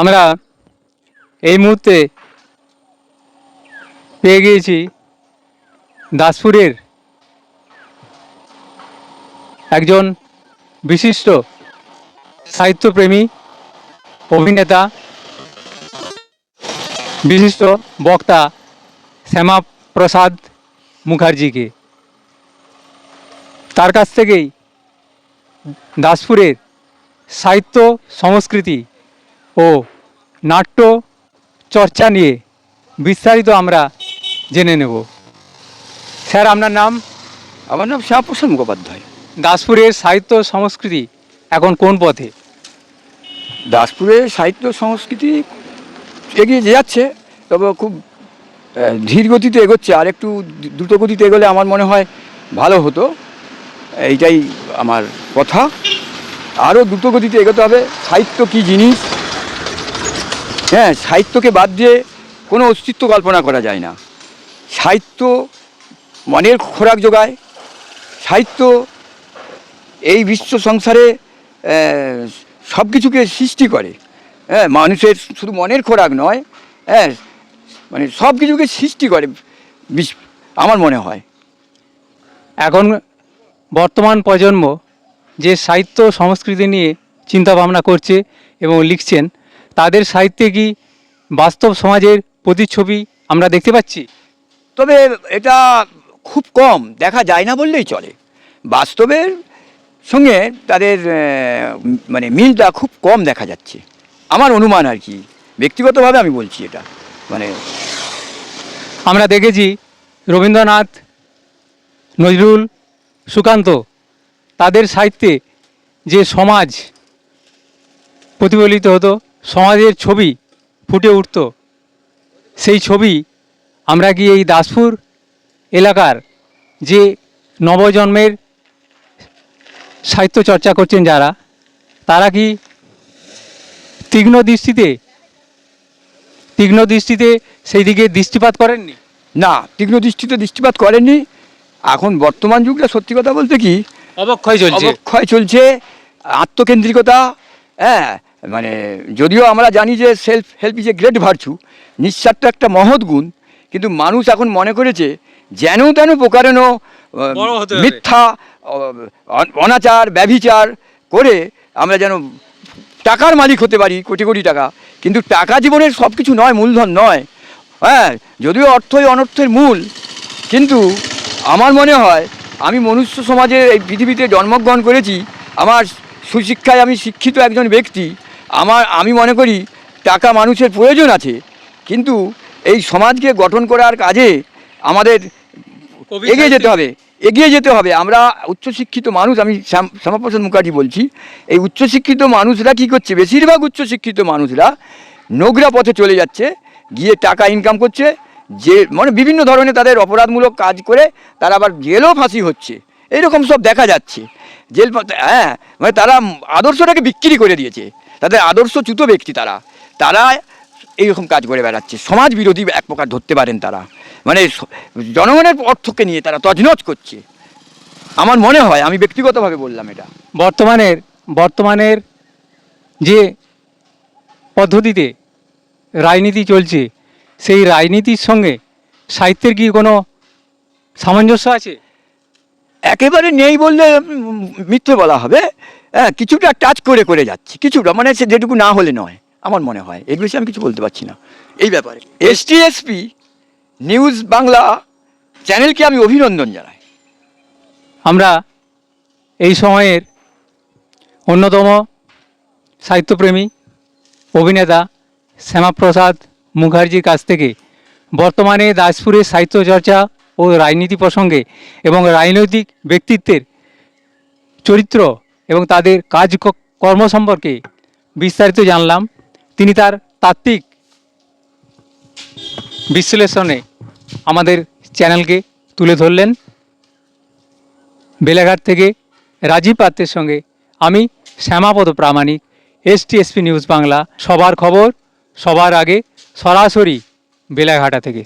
আমরা এই মুহূর্তে পেয়ে গিয়েছি দাসপুরের একজন বিশিষ্ট সাহিত্যপ্রেমী, অভিনেতা, বিশিষ্ট বক্তা শ্যামা প্রসাদ মুখার্জিকে। তার কাছ থেকেই দাসপুরের সাহিত্য সংস্কৃতি ও নাট্য চর্চা নিয়ে বিস্তারিত আমরা জেনে নেব। স্যার আপনার নাম? আমার নাম শ্যামপ্রসাদ মুখোপাধ্যায়। দাসপুরের সাহিত্য সংস্কৃতি এখন কোন পথে? দাসপুরের সাহিত্য সংস্কৃতি এগিয়ে যাচ্ছে তবে খুব ধীর গতিতে এগোচ্ছে। আর একটু দ্রুত গতিতে এগোলে আমার মনে হয় ভালো হতো। এইটাই আমার কথা। আরও দ্রুত গতিতে এগোতে হবে। সাহিত্য কী জিনিস? হ্যাঁ সাহিত্যকে বাদ দিয়ে কোনো অস্তিত্ব কল্পনা করা যায় না। সাহিত্য মনের খোরাক যোগায়। সাহিত্য এই বিশ্ব সংসারে সব কিছুকে সৃষ্টি করে। হ্যাঁ মানুষের শুধু মনের খোরাক নয় হ্যাঁ মানে সব কিছুকে সৃষ্টি করে আমার মনে হয়। এখন বর্তমান প্রজন্ম যে সাহিত্য সংস্কৃতি নিয়ে চিন্তা ভাবনা করছে এবং লিখছেন তাদের সাহিত্যে কি বাস্তব সমাজের প্রতিচ্ছবি আমরা দেখতে পাচ্ছি? তবে এটা খুব কম দেখা যায় না বললেই চলে। বাস্তবের সঙ্গে তাদের মানে মিলটা খুব কম দেখা যাচ্ছে। আমার অনুমান আর কি ব্যক্তিগতভাবে আমি বলছি এটা মানে। আমরা দেখেছি রবীন্দ্রনাথ নজরুল সুকান্ত তাদের সাহিত্যে যে সমাজ প্রতিফলিত হতো সমাজের ছবি ফুটে উঠত। সেই ছবি আমরা কি এই দাসপুর এলাকার যে নবজন্মের সাহিত্য চর্চা করছেন যারা তারা কি তীক্ষ্ণ দৃষ্টিতে তীক্ষ্ণ দৃষ্টিতে সেই দিকে দৃষ্টিপাত করেননি? না তীক্ষ্ণ দৃষ্টিতে দৃষ্টিপাত করেননি। এখন বর্তমান যুগটা সত্যি কথা বলতে কি অবক্ষয় চলছে। অবক্ষয় চলছে আত্মকেন্দ্রিকতা হ্যাঁ মানে যদিও আমরা জানি যে self help is a great virtue নিঃস্বার্থ একটা মহৎ গুণ কিন্তু মানুষ এখন মনে করেছে যেন তেন প্রকারেণ। মিথ্যা অনাচার ব্যভিচার করে আমরা যেন টাকার মালিক হতে পারি কোটি কোটি টাকা কিন্তু টাকা জীবনের সব কিছু নয় মূলধন নয় হ্যাঁ যদিও অর্থই অনর্থের মূল কিন্তু আমার মনে হয় আমি মনুষ্য সমাজে এই পৃথিবীতে জন্মগ্রহণ করেছি আমার সুশিক্ষায় আমি শিক্ষিত একজন ব্যক্তি আমার আমি মনে করি টাকা মানুষের প্রয়োজন আছে কিন্তু এই সমাজকে গঠন করার কাজে আমাদের এগিয়ে যেতে হবে এগিয়ে যেতে হবে। আমরা উচ্চশিক্ষিত মানুষ আমি শ্যাম- শ্যামাপ্রসাদ মুখার্জি বলছি এই উচ্চশিক্ষিত মানুষরা কি করছে? বেশিরভাগ উচ্চশিক্ষিত মানুষরা নোংরা পথে চলে যাচ্ছে গিয়ে টাকা ইনকাম করছে যে মানে বিভিন্ন ধরনের তাদের অপরাধমূলক কাজ করে তারা আবার জেলও ফাঁসি হচ্ছে। এরকম সব দেখা যাচ্ছে। জেল পথে- হ্যাঁ মানে তারা আদর্শটাকে বিক্রি করে দিয়েছে। তাদের আদর্শ চ্যুত ব্যক্তি তারা। তারা এইরকম কাজ করে বেড়াচ্ছে। সমাজ বিরোধী এক প্রকার ধরতে পারেন তারা। মানে জনগণের অর্থকে নিয়ে তারা তছনছ করছে। আমার মনে হয় আমি ব্যক্তিগতভাবে বললাম এটা। বর্তমানের বর্তমানের যে পদ্ধতিতে রাজনীতি চলছে সেই রাজনীতির সঙ্গে সাহিত্যের কি কোনো সামঞ্জস্য আছে? একেবারে নেই বললে মিথ্যে বলা হবে। হ্যাঁ কিছুটা টাচ করে করে যাচ্ছে। কিছুটা মানে সে যেটুকু না হলে নয়, আমার মনে হয়। এর বেশি আমি কিছু বলতে পারছি না। এই ব্যাপারে। এসটিএসপি নিউজ বাংলা চ্যানেলকে আমি অভিনন্দন জানাই। আমরা এই সময়ের অন্যতম সাহিত্যপ্রেমী অভিনেতা শ্যামাপ্রসাদ মুখার্জির কাছ থেকে বর্তমানে দাসপুরের সাহিত্য চর্চা ও রাজনীতি প্রসঙ্গে এবং রাজনৈতিক ব্যক্তিত্বের চরিত্র এবং তাদের কাজ কর্ম সম্পর্কে বিস্তারিত জানলাম। তিনি তার তাত্ত্বিক বিশ্লেষণে আমাদের চ্যানেলকে তুলে ধরলেন। বেলাঘাট থেকে রাজীব পাত্রের সঙ্গে আমি শ্যামাপদ প্রামাণিক, এসটিএসপি নিউজ বাংলা। সবার খবর সবার আগে সরাসরি বেলাঘাটা থেকে।